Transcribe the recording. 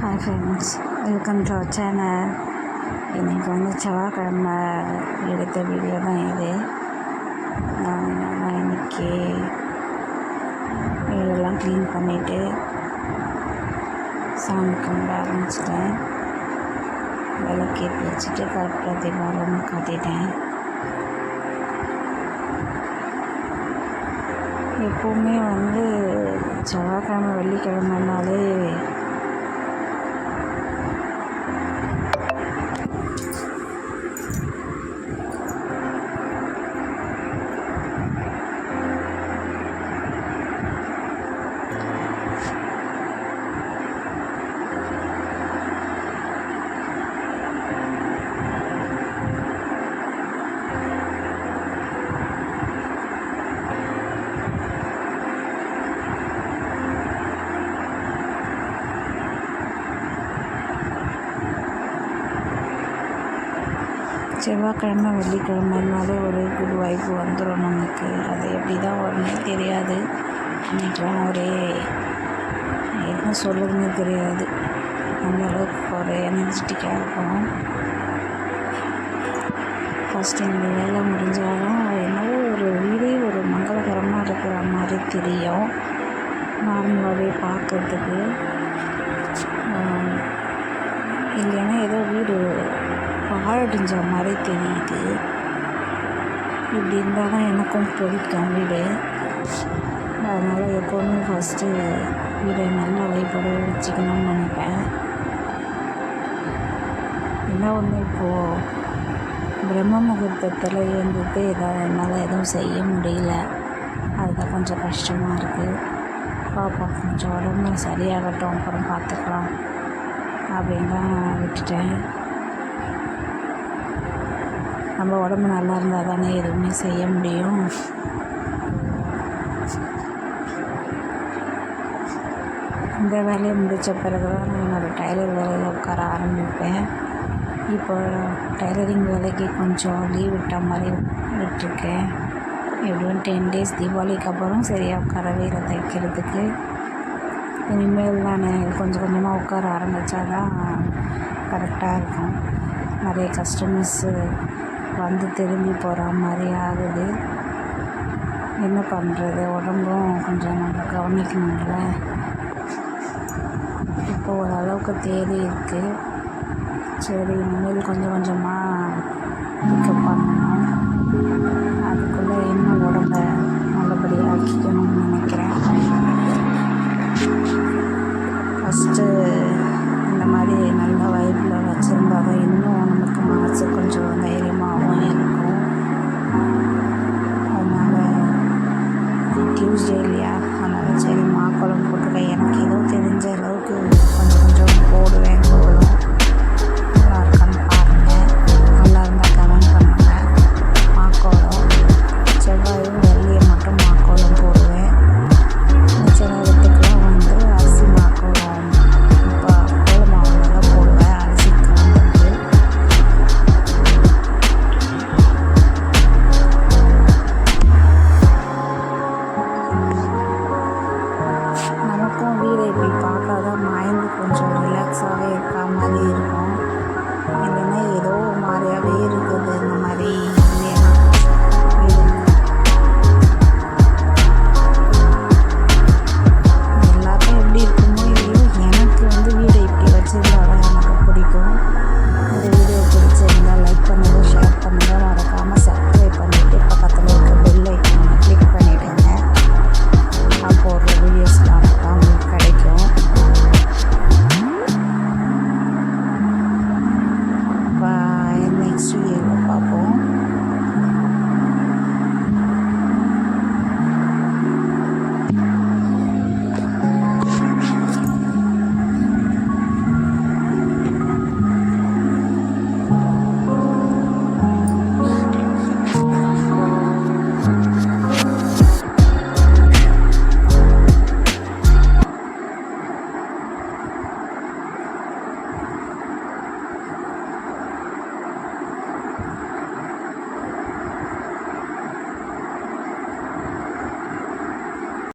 Hi friends welcome to our channel இன்றைக்கி வந்து செவ்வாய்க்கிழமை எடுத்த வீடியோ தான் இது. நான் நான் இன்னைக்கு வீடெல்லாம் க்ளீன் பண்ணிவிட்டு சாமி கும்பிட ஆரம்பிச்சிட்டேன். விளக்கேற்றி வச்சுட்டு கரெக்டாக தீபாவளி காட்டிட்டேன். எப்போவுமே வந்து செவ்வாய்க்கிழமை வெள்ளிக்கிழமைனாலே செவ்வாய்க்கிழமை வெள்ளிக்கிழமைனாலே ஒரு குட் வாய்ப்பு வந்துடும் நமக்கு. அது எப்படி தான் வரும்னே தெரியாது. அன்றைக்கெலாம் ஒரே என்ன சொல்லுறதுனே தெரியாது. அந்தளவுக்கு ஒரு எனர்ஜெட்டிக்காக இருக்கும் ஃபஸ்ட்டு இந்த வேலை முடிஞ்சாலும் என்னவோ ஒரு வீடே ஒரு மங்களகரமாக இருக்கிற மாதிரி தெரியும். நார்மலாகவே பார்க்குறதுக்கு. இல்லைன்னா ஏதோ வீடு பாழடைஞ்ச மாதிரி தெரியுது. இப்படி இருந்தால் தான் எனக்கும் பிடிக்கும் வீடு அதனால் எப்போவுமே ஃபஸ்ட்டு வீடை நல்ல வழிபட வச்சுக்கணும்னு நினைப்பேன். என்ன ஒன்று இப்போது பிரம்ம முகூர்த்தத்தில் இருந்துட்டு எதாவது என்னால் எதுவும் செய்ய முடியல. அதுதான் கொஞ்சம் கஷ்டமாக இருக்குது பாப்பா கொஞ்சம் உடம்பு சரியாகட்டும் அப்புறம் பார்த்துக்கலாம் அப்படின்னு தான் விட்டுட்டேன். நம்ம உடம்பு நல்லா இருந்தால் தானே எதுவுமே செய்ய முடியும். இந்த வேலையை முடித்த பிறகு தான் நான் என்னோடய டைலர் வேலையில் உட்கார ஆரம்பிப்பேன். இப்போ டைலரிங் வேலைக்கு கொஞ்சம் லீவ் விட்ட மாதிரி விட்டுருக்கேன். எப்படியும் டென் டேஸ் தீபாவளிக்கு அப்புறம் சரியாக உட்காரவே இல்லை தைக்கிறதுக்கு. இனிமேல் நான் கொஞ்சம் கொஞ்சமாக உட்கார ஆரம்பித்தா தான் கரெக்டாக இருக்கும். நிறைய கஸ்டமர்ஸு வந்து திரும்பி போகிற மாதிரி ஆகுது. என்ன பண்ணுறது உடம்பும் கொஞ்சம் நம்ம கவனிக்கணும்ல. இப்போ ஓரளவுக்கு தேடி இருக்குது சரி இனிமேல் கொஞ்சம் கொஞ்சமாக பிக்கப் பண்ணணும் அதுக்குள்ளே இன்னும் உடம்ப நல்லபடியாக ஆக்கிக்கணும்னு வீடை இப்படி பார்க்காத மைண்டு கொஞ்சம் ரிலாக்ஸாகவே இருக்க மாதிரி இருக்கும்.